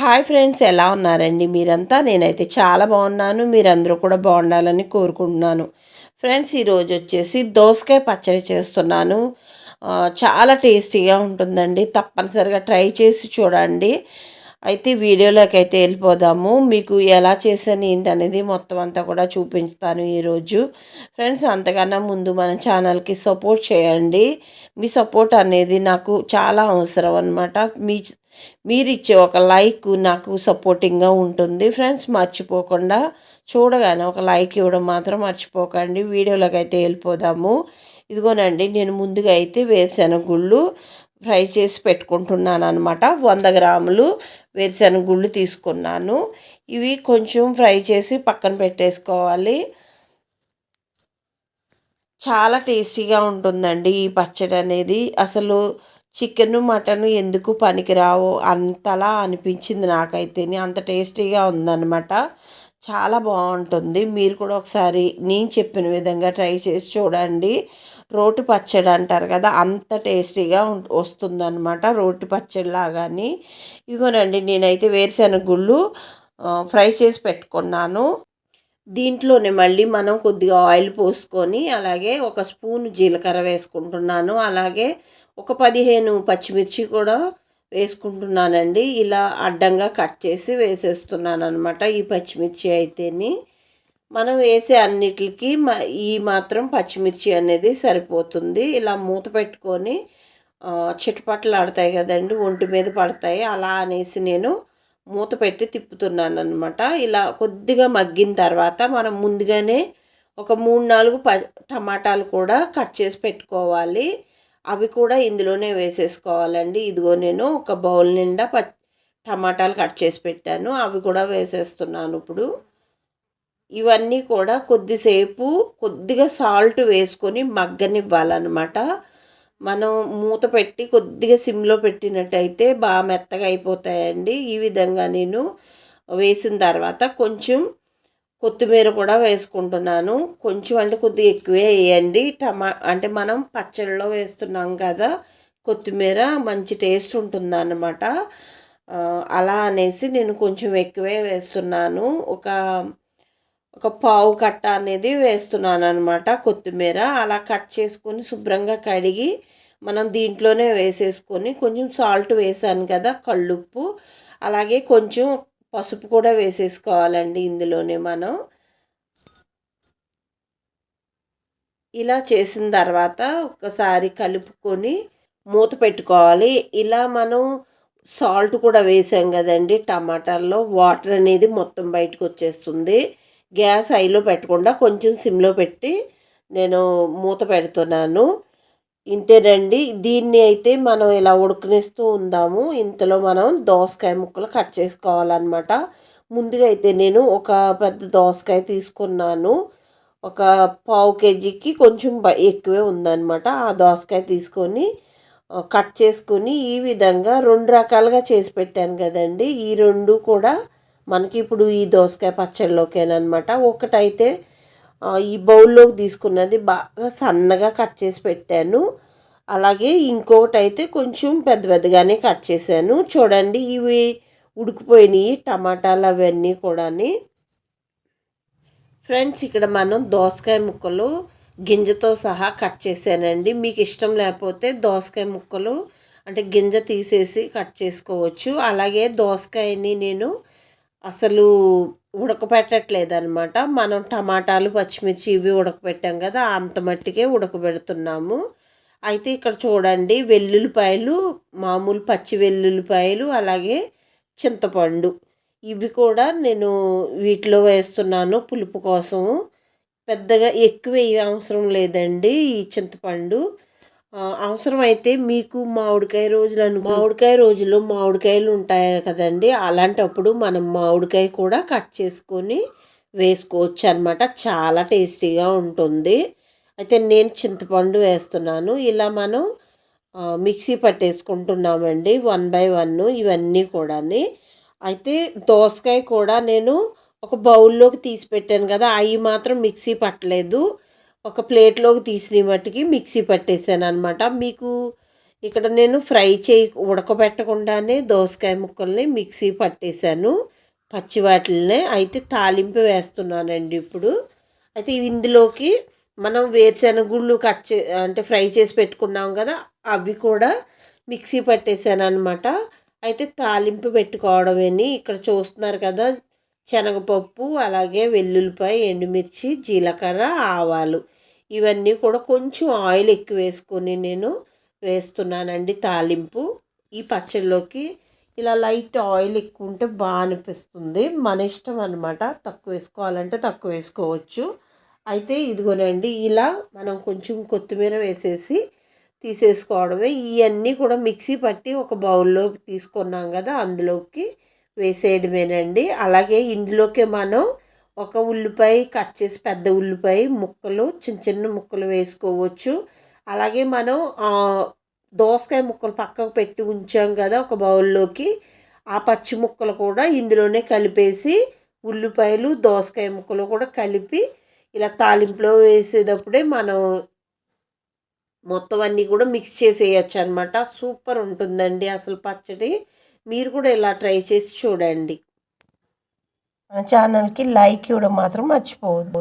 Hi friends ఎలా ఉన్నారండి? మీరంతా? నేనైతే చాలా బాగున్నాను. మీరందరూ కూడా బాగుండాలని కోరుకుంటున్నాను. ఫ్రెండ్స్ ఈరోజు వచ్చేసి దోసకాయ పచ్చడి చేస్తున్నాను. చాలా టేస్టీగా ఉంటుందండి. తప్పనిసరిగా ట్రై చేసి చూడండి. అయితే వీడియోలోకి అయితే వెళ్ళిపోదాము. మీకు ఎలా చేశాను ఏంటి అనేది మొత్తం అంతా కూడా చూపించుతాను ఈరోజు ఫ్రెండ్స్ అంతకన్నా ముందు మన ఛానల్కి సపోర్ట్ చేయండి. మీ సపోర్ట్ అనేది నాకు చాలా అవసరం అనమాట మీ మీరిచ్చే ఒక లైక్ నాకు సపోర్టింగ్గా ఉంటుంది. ఫ్రెండ్స్ మర్చిపోకుండా చూడగానే ఒక లైక్ ఇవ్వడం మాత్రం మర్చిపోకండి. వీడియోలోకి అయితే వెళ్ళిపోదాము. ఇదిగోనండి నేను ముందుగా అయితే వేరుశెనగ గుళ్ళు ఫ్రై చేసి పెట్టుకుంటున్నాను అనమాట వంద గ్రాములు వేరుశెనగ గుళ్ళు తీసుకున్నాను. ఇవి కొంచెం ఫ్రై చేసి పక్కన పెట్టేసుకోవాలి. చాలా టేస్టీగా ఉంటుందండి ఈ పచ్చడి అనేది. అసలు చికెన్ మటన్ ఎందుకు పనికిరావు? అంతలా అనిపించింది నాకైతే అంత టేస్టీగా ఉందన్నమాట. చాలా బాగుంటుంది. మీరు కూడా ఒకసారి నేను చెప్పిన విధంగా ట్రై చేసి చూడండి. రోటి పచ్చడి అంటారు కదా అంత టేస్టీగా వస్తుందన్నమాట రోటి పచ్చడి లాగాని. ఇదిగోనండి నేనైతే వేరుశెనగ గుళ్ళు ఫ్రై చేసి పెట్టుకున్నాను. దీంట్లోనే మళ్ళీ మనం కొద్దిగా ఆయిల్ పోసుకొని అలాగే ఒక స్పూన్ జీలకర్ర వేసుకుంటున్నాను. అలాగే ఒక పదిహేను పచ్చిమిర్చి కూడా వేసుకుంటున్నానండి. ఇలా అడ్డంగా కట్ చేసి వేసేస్తున్నాను అనమాట ఈ పచ్చిమిర్చి అయితేని. మనం వేసే అన్నిటికి మ- ఈ మాత్రం పచ్చిమిర్చి అనేది సరిపోతుంది. ఇలా మూత పెట్టుకొని చిటపట్లు ఆడతాయి కదండి ఒంటి మీద పడతాయి. అలా అనేసి నేను మూత పెట్టి తిప్పుతున్నాను అనమాట ఇలా కొద్దిగా మగ్గిన తర్వాత మనం ముందుగానే ఒక మూడు నాలుగు ప టమాటాలు కూడా కట్ చేసి పెట్టుకోవాలి. అవి కూడా ఇందులోనే వేసేసుకోవాలండి. ఇదిగో నేను ఒక బౌల్ నిండా ప టమాటాలు కట్ చేసి పెట్టాను. అవి కూడా వేసేస్తున్నాను ఇప్పుడు. ఇవన్నీ కూడా కొద్దిసేపు కొద్దిగా సాల్ట్ వేసుకొని మగ్గనివ్వాలన్నమాట. మనం మూత పెట్టి కొద్దిగా సిమ్లో పెట్టినట్టయితే బాగా మెత్తగా అయిపోతాయండి. ఈ విధంగా నేను వేసిన తర్వాత కొంచెం కొత్తిమీర కూడా వేసుకుంటున్నాను. కొంచెం అంటే కొద్దిగా ఎక్కువే వేయండి. టమా అంటే మనం పచ్చడిలో వేస్తున్నాం కదా కొత్తిమీర మంచి టేస్ట్ ఉంటుందన్నమాట. అలా అనేసి నేను కొంచెం ఎక్కువే వేస్తున్నాను. ఒక ఒక పావు కట్ట అనేది వేస్తున్నాను అనమాట కొత్తిమీర. అలా కట్ చేసుకొని శుభ్రంగా కడిగి మనం దీంట్లోనే వేసేసుకొని కొంచెం సాల్ట్ వేసాను కదా కళ్ళుప్పు. అలాగే కొంచెం పసుపు కూడా వేసేసుకోవాలండి ఇందులోనే మనం. ఇలా చేసిన తర్వాత ఒకసారి కలుపుకొని మూత పెట్టుకోవాలి. ఇలా మనం సాల్ట్ కూడా వేసాం కదండి టమాటాల్లో వాటర్ అనేది మొత్తం బయటకు వచ్చేస్తుంది. గ్యాస్ హైలో పెట్టకుండా కొంచెం సిమ్లో పెట్టి నేను మూత పెడుతున్నాను. ఇంతేనండి దీన్ని అయితే మనం ఇలా ఉడకనిస్తూ ఉందాము. ఇంతలో మనం దోసకాయ ముక్కలు కట్ చేసుకోవాలన్నమాట. ముందుగా అయితే నేను ఒక పెద్ద దోసకాయ తీసుకున్నాను. ఒక పావు కేజీకి కొంచెం ఎక్కువే ఉందన్నమాట. ఆ దోసకాయ తీసుకొని కట్ చేసుకొని ఈ విధంగా రెండు రకాలుగా చేసి పెట్టాను కదండి. ఈ రెండు కూడా మనకి ఇప్పుడు ఈ దోసకాయ పచ్చడిలోకేనమాట ఒకటైతే ఈ బౌల్లోకి తీసుకున్నది బాగా సన్నగా కట్ చేసి పెట్టాను. అలాగే ఇంకొకటి అయితే కొంచెం పెద్ద పెద్దగానే కట్ చేశాను. చూడండి ఇవి ఉడికిపోయినాయి టమాటాలు అవన్నీ కూడాని. ఫ్రెండ్స్ ఇక్కడ మనం దోసకాయ ముక్కలు గింజతో సహా కట్ చేశానండి. మీకు ఇష్టం లేకపోతే దోసకాయ ముక్కలు అంటే గింజ తీసేసి కట్ చేసుకోవచ్చు. అలాగే దోసకాయని నేను అసలు ఉడకపెట్టట్లేదు అనమాట మనం టమాటాలు పచ్చిమిర్చి ఇవి ఉడకపెట్టాం కదా అంత మట్టికే ఉడకబెడుతున్నాము. అయితే ఇక్కడ చూడండి వెల్లుల్లిపాయలు మామూలు పచ్చి వెల్లుల్లిపాయలు అలాగే చింతపండు. ఇవి కూడా నేను వీటిలో వేస్తున్నాను పులుపు కోసం. పెద్దగా ఎక్కువ వేయ అవసరం లేదండి ఈ చింతపండు. అవసరమైతే మీకు మామిడికాయ రోజులు అను మామిడికాయ రోజుల్లో మామిడికాయలు ఉంటాయి కదండి. అలాంటప్పుడు మనం మామిడికాయ కూడా కట్ చేసుకొని వేసుకోవచ్చు అనమాట చాలా టేస్టీగా ఉంటుంది. అయితే నేను చింతపండు వేస్తున్నాను. ఇలా మనం మిక్సీ పట్టేసుకుంటున్నామండి. వన్ బై వన్ ఇవన్నీ కూడాని. అయితే దోసకాయ కూడా నేను ఒక బౌల్లోకి తీసి పెట్టాను కదా అవి మాత్రం మిక్సీ పట్టలేదు. ఒక ప్లేట్లోకి తీసిన మట్టుకి మిక్సీ పట్టేసాను అనమాట మీకు ఇక్కడ నేను ఫ్రై చేయి ఉడకబెట్టకుండానే దోసకాయ ముక్కల్ని మిక్సీ పట్టేశాను పచ్చి వాటిల్నే. అయితే తాలింపు వేస్తున్నానండి ఇప్పుడు. అయితే ఇందులోకి మనం వేరుశెనగ గుళ్ళు కట్ చే అంటే ఫ్రై చేసి పెట్టుకున్నాం కదా అవి కూడా మిక్సీ పట్టేశాను అనమాట అయితే తాలింపు పెట్టుకోవడమని. ఇక్కడ చూస్తున్నారు కదా శనగపప్పు అలాగే వెల్లుల్లిపాయ ఎండుమిర్చి జీలకర్ర ఆవాలు. ఇవన్నీ కూడా కొంచెం ఆయిల్ ఎక్కువ వేసుకొని నేను వేస్తున్నానండి తాలింపు. ఈ పచ్చడిలోకి ఇలా లైట్ ఆయిల్ ఎక్కువ ఉంటే బాగా అనిపిస్తుంది. మన ఇష్టం అనమాట తక్కువ వేసుకోవాలంటే తక్కువ వేసుకోవచ్చు. అయితే ఇదిగోనండి ఇలా మనం కొంచెం కొత్తిమీర వేసేసి తీసేసుకోవడమే. ఇవన్నీ కూడా మిక్సీ పట్టి ఒక బౌల్లో తీసుకున్నాం కదా అందులోకి వేసేయడమేనండి. అలాగే ఇందులోకి మనం ఒక ఉల్లిపాయ కట్ చేసి పెద్ద ఉల్లిపాయ ముక్కలు చిన్న చిన్న ముక్కలు వేసుకోవచ్చు. అలాగే మనం దోసకాయ ముక్కలు పక్కకు పెట్టి ఉంచాం కదా ఒక బౌల్లోకి ఆ పచ్చి ముక్కలు కూడా ఇందులోనే కలిపేసి ఉల్లిపాయలు దోసకాయ ముక్కలు కూడా కలిపి ఇలా తాలింపులో వేసేటప్పుడే మనం మొత్తం అన్నీ కూడా మిక్స్ చేసేయచ్చు అనమాట సూపర్ ఉంటుందండి అసలు పచ్చడి. మీరు కూడా ఇలా ట్రై చేసి చూడండి. ఛానల్కి లైక్ ఇవ్వడం మాత్రం మర్చిపోవద్దు.